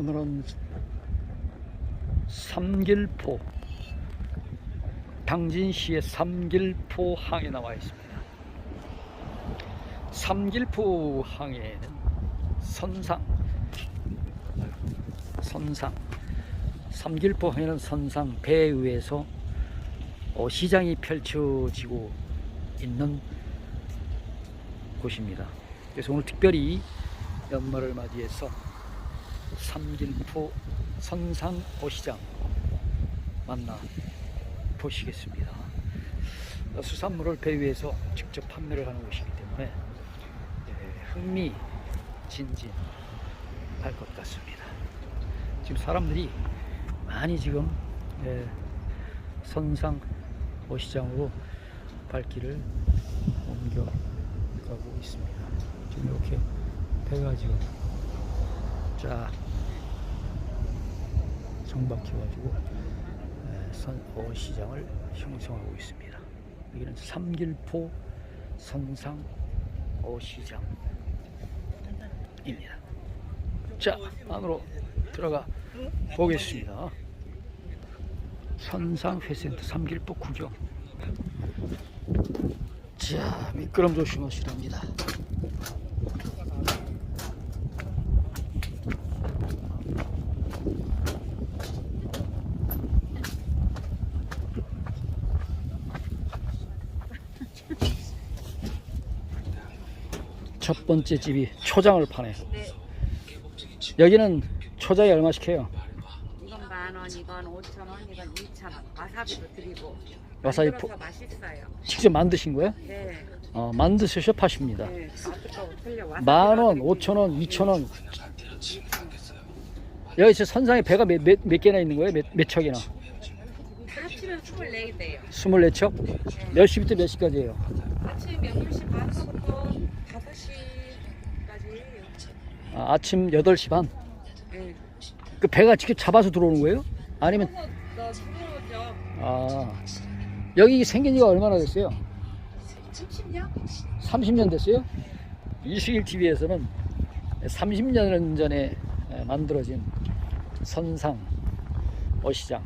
오늘은 삼길포 당진시의 삼길포 항에 나와 있습니다. 삼길포 항에는 선상, 선상, 삼길포 항에는 선상 배 위에서 어, 시장이 펼쳐지고 있는 곳입니다. 그래서 오늘 특별히 연말을 맞이해서 삼길포 선상 어시장 만나 보시겠습니다. 수산물을 배 위에서 직접 판매를 하는 곳이기 때문에 예, 흥미 진진할 것 같습니다. 지금 사람들이 많이 지금 예, 선상 어시장으로 발길을 옮겨가고 있습니다. 지금 이렇게 배가 지금 쫙 정박해가지고 에, 선 어 시장을 형성하고 있습니다. 여기는 삼길포 선상 어 시장입니다. 자 안으로 들어가 보겠습니다. 선상회센터 삼길포 구경. 자 미끄럼 조심하시랍니다. 첫 번째 집이 초장을 파네. 네, 여기는 초장이 얼마씩 해요? 이건 만 원, 이건 오천 원, 이건 이천 원. 와사비도 드리고. 와사비 만들어서 맛있어요. 직접 만드신 거예요? 네, 어, 만드셔서 파십니다. 네. 맛있고 틀려. 와사비 만 원. 오천 원, 이천 원. 여기 저 선상에 배가 몇, 몇, 몇 개나 있는 거예요? 몇, 몇 척이나? 다 치면 스물네 개요. 24척? 몇 시부터 몇 시까지예요? 아침 8시 반부터 5시까지. 아, 아침 8시 반. 네. 그 배가 직접 잡아서 들어오는 거예요? 아니면 너 들어오죠. 아 여기 생긴 지가 얼마나 됐어요? 30년? 30년 됐어요? 이수일 TV에서는 30년 전에 만들어진 선상 어시장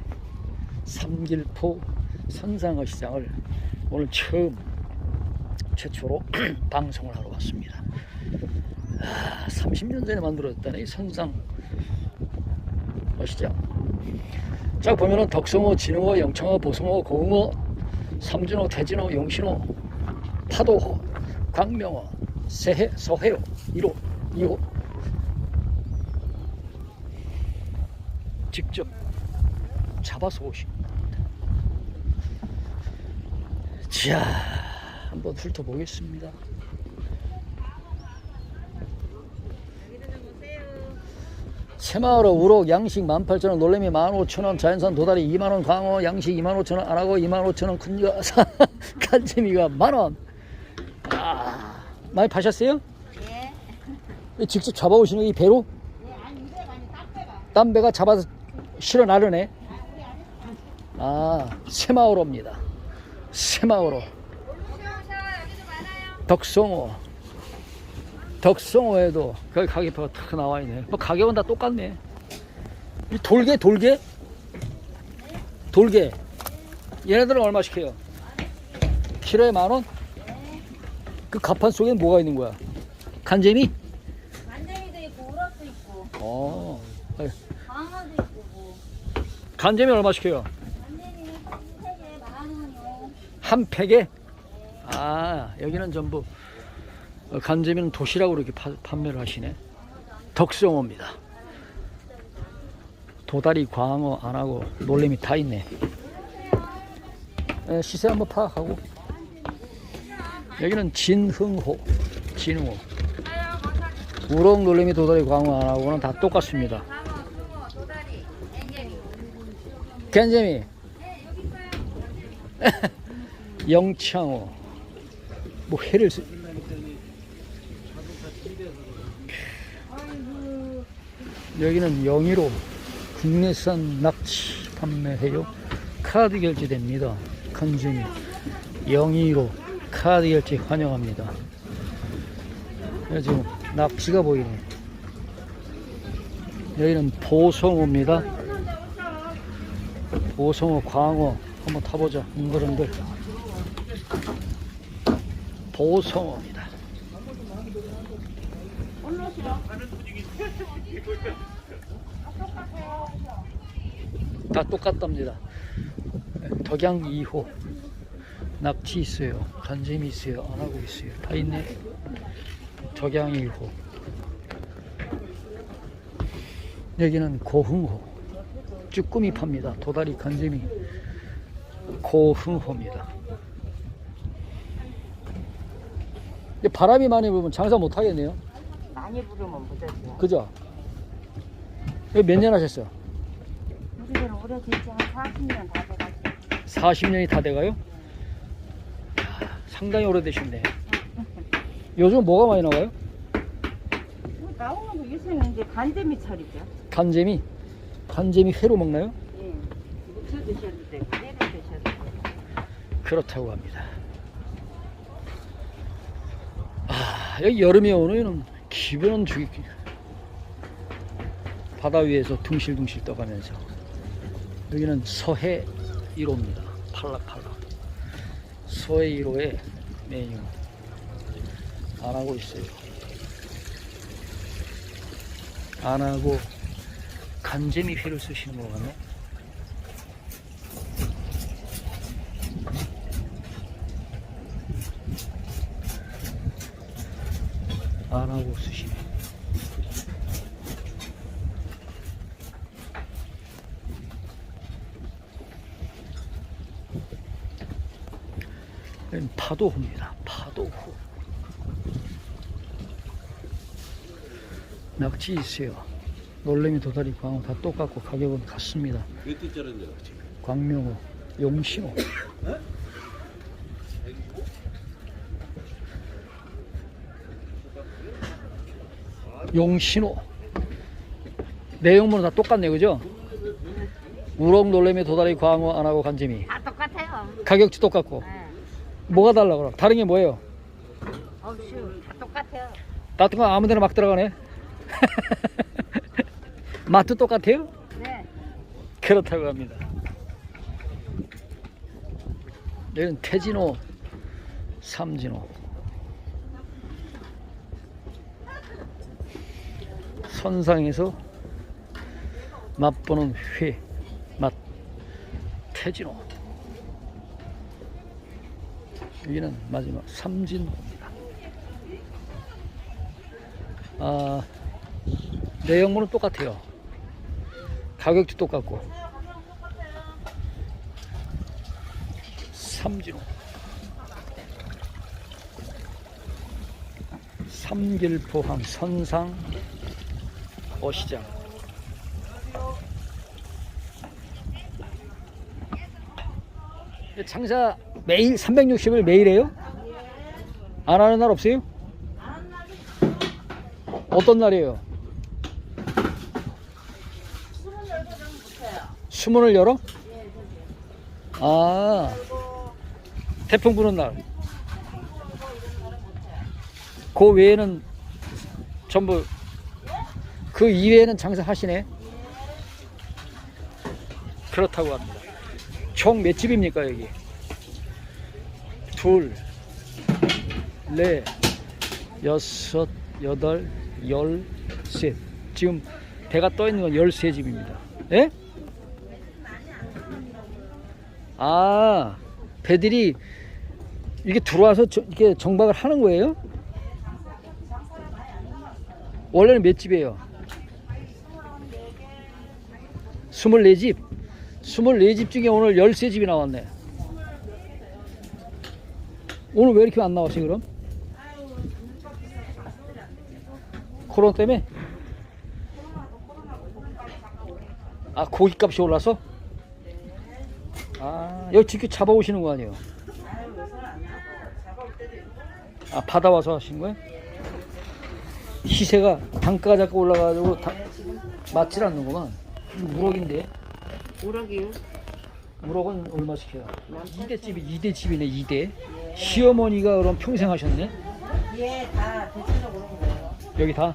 삼길포 선상 어 시장을 오늘 처음 최초로 방송을 하러 왔습니다. 아, 30년 전에 만들어졌다는 이 선상 어시장. 자 보면은 덕성어, 진흥어, 영창어, 보성어, 고흥어, 삼진어, 태진어, 용신어, 파도호, 광명어, 세해, 서해요, 1호, 2호 직접 잡아서 오십니다. 자, 한번 훑어보겠습니다. 새마을호 우럭 양식 18,000원 놀래미 15,000원 자연산 도다리 2만원 광어 양식 25,000원 안하고 25,000원 큰거 간지미가 만원 아, 많이 파셨어요? 예. 직접 잡아오시는 이 배로? 예, 아니, 이제 많이 딱 빼봐. 딴 배가 잡아서 실어 나르네 아 새마을호입니다 새마을호. 덕성호 덕성호에도 거기 가격표가 탁 나와 있네 뭐 가격은 다 똑같네 이 돌개 돌개 돌개 얘네들은 얼마씩 해요? 키로에 만원? 그 가판 속에 뭐가 있는 거야? 간재미? 간장이도 있고, 우럭도 있고, 어 광어도 있고, 뭐. 간재미 얼마씩 해요? 간장이는 세개 만 원이요. 한 팩에? 아 여기는 전부 어, 간재미는 도시락으로 이렇게 파- 판매를 하시네. 덕성호입니다. 도다리 광어 안하고 놀래미 다 있네. 예, 시세 한번 파악하고. 여기는 진흥호 진흥호. 우럭 놀래미 도다리 광어 안하고는 다 똑같습니다. 겐재미 영창호. 뭐 회를 쓰... 여기는 영희로 국내산 낙지 판매해요. 카드 결제됩니다. 컨즈미 영희로 카드 결제 환영합니다. 여기 지금 낙지가 보이네. 여기는 보성호입니다. 보성호 광어 한번 타보자. 인거름들 보성호입니다. 다 똑같답니다. 덕양 2호 낙지 있어요. 간잼이 있어요. 안 하고 있어요. 다 있네. 덕양 1호 여기는 고흥호 쭈꾸미 팝니다. 도다리 간잼이 고흥호입니다. 근데 바람이 많이 불면 장사 못 하겠네요. 많이 부르면 못하죠. 그죠? 몇 년 하셨어요? 우리는 오래됐지 한 40년 다 돼가지고. 40년이 다 돼가요? 야, 상당히 오래되셨네. 요즘 뭐가 많이 나와요? 뭐 나오는 거 요새는 이제 간재미 철이죠. 간잼이? 간잼이 회로 먹나요? 예. 무쳐 드셔도 되고 회로 드셔도 되고. 그렇다고 합니다. 아, 여기 여름에 오는 기분은 죽이 바다 위에서 둥실둥실 떠가면서 여기는 서해 1호입니다. 팔락팔락. 서해 1호의 메뉴 안 하고 있어요. 안 하고 간재미 회를 쓰시는 것 같네. 안 하고 쓰시네. 여기는 파도호입니다. 파도호. 낙지 있어요. 놀래미 도다리 광어 다 똑같고 가격은 같습니다. 몇 대짜리인데 지금? 광명호, 용신호. 용신호. 내용물은 다 똑같네, 그죠? 우럭, 놀래미, 도다리, 광어, 안하고 간재미. 다 똑같아요. 가격도 똑같고. 예. 뭐가 달라, 그럼? 다른 게 뭐예요? 없슈 다 똑같아요. 같은 거 아무 데나 막 들어가네. 맛도 똑같아요? 네. 그렇다고 합니다. 여기는 태진호, 삼진호. 선상에서 맛보는 회, 맛, 태진호. 여기는 마지막 삼진호입니다. 아, 내용물은 똑같아요. 가격도 똑같고. 삼진호. 삼길포항 선상 어시장. 장사 매일 360일 매일 해요? 안 하는 날 없어요? 어떤 날이에요? 수문을 열어? 아, 태풍 부는 날. 그 외에는 전부 그 이외에는 장사하시네. 그렇다고 합니다. 총 몇 집입니까 여기? 둘, 넷, 여섯, 여덟, 열, 셋. 지금 배가 떠 있는 건 열세 집입니다. 예? 아, 배들이 이게 들어와서 저- 이렇게 정박을 하는 거예요? 원래는 몇 집이에요? 24집. 24집 중에 오늘 13집이 나왔네. 오늘 왜 이렇게 안 나왔어요, 그럼? 코로나 때문에? 아, 고기값이 올라서? 아, 여기 직접 잡아오시는 거 아니에요? 아, 받아와서 하신 거예요? 시세가 단가가 자꾸 올라가지고 다, 맞질 않는구만. 무럭인데? 우럭이요? 무럭은 얼마씩 해요? 2대 집이 2대 집이네, 2대. 시어머니가 그럼 평생 하셨네? 예, 다 대체적으로 그래요. 여기 다?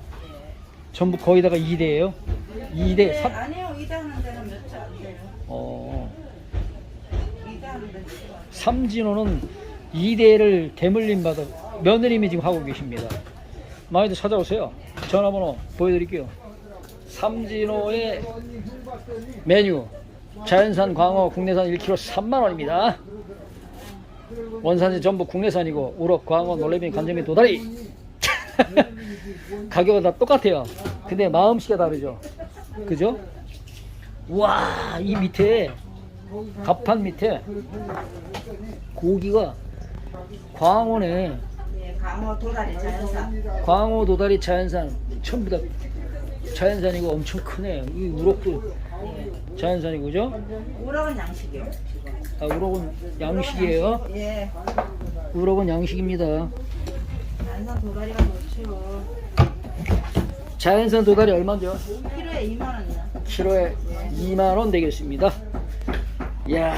전부 거기다가 2대예요? 2대 네, 3. 아니요 이다하는 데는 몇차안 돼요. 어. 이다하는 데는 삼진호는 2대를 대물림 받아 며느님이 지금 하고 계십니다. 많이들 찾아오세요. 전화번호 보여드릴게요. 삼진호의 메뉴 자연산 광어 국내산 1kg 3만 원입니다. 원산지 전부 국내산이고 우럭, 광어, 놀래미, 간장미, 도다리 가격은 다 똑같아요. 근데 마음씨가 다르죠. 그죠? 와, 이 밑에 갑판 밑에 고기가 광어네. 예, 강어 도다리 자연산. 광어, 도다리, 자연산 전부 다 자연산이고 엄청 크네. 이 우럭도 자연산이고 그죠? 우럭은 양식이요. 아, 우럭은 양식이에요. 예, 우럭은 양식입니다. 자연산 도다리가 좋죠. 자연산 도다리 얼마죠? 키로에 2만 원이요. 키로에 2만 원 되겠습니다. 이야,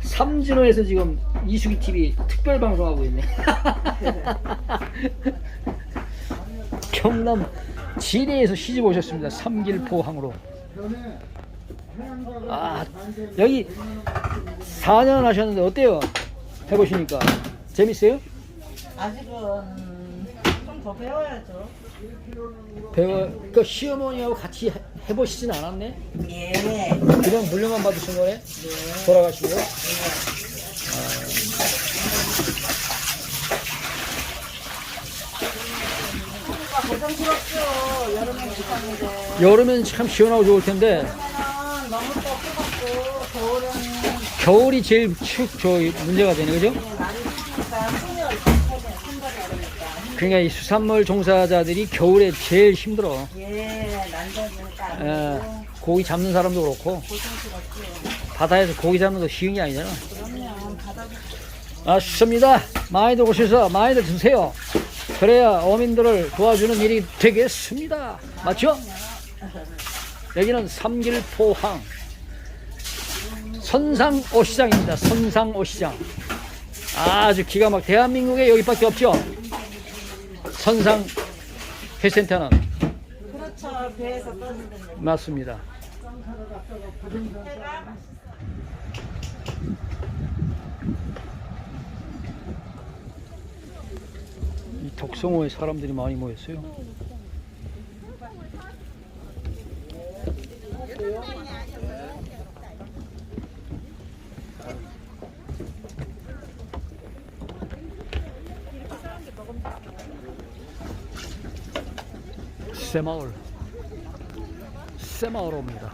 삼진호에서 지금 이수기 TV 특별 방송하고 있네. 경남 지리에서 시집 오셨습니다. 삼길포항으로. 아, 여기 4년 하셨는데 어때요? 해보시니까 재밌어요? 아직은 좀 더 배워야죠. 배워, 그 시어머니하고 같이 해- 해보시진 않았네? 예. 그냥 물려만 받으신 거네? 돌아가시고. 그러니까 고생스럽죠. 여름에 못하는데. 여름엔 참 시원하고 좋을 텐데 겨울이 제일 축 저 문제가 되네 그죠? 그러니까 이 수산물 종사자들이 겨울에 제일 힘들어. 예, 에, 고기 잡는 사람도 그렇고. 바다에서 고기 잡는 거 쉬운 게 아니잖아. 아 좋습니다. 많이들 오셔서 많이들 드세요. 그래야 어민들을 도와주는 일이 되겠습니다. 맞죠? 여기는 삼길포항 선상오시장입니다. 선상오시장. 아주 기가 막 대한민국에 여기밖에 없죠. 선상 회센터는 그렇죠. 배에서 떠지는 데. 맞습니다. 이 덕성호에 사람들이 많이 모였어요. 새마을 새마을 옵니다.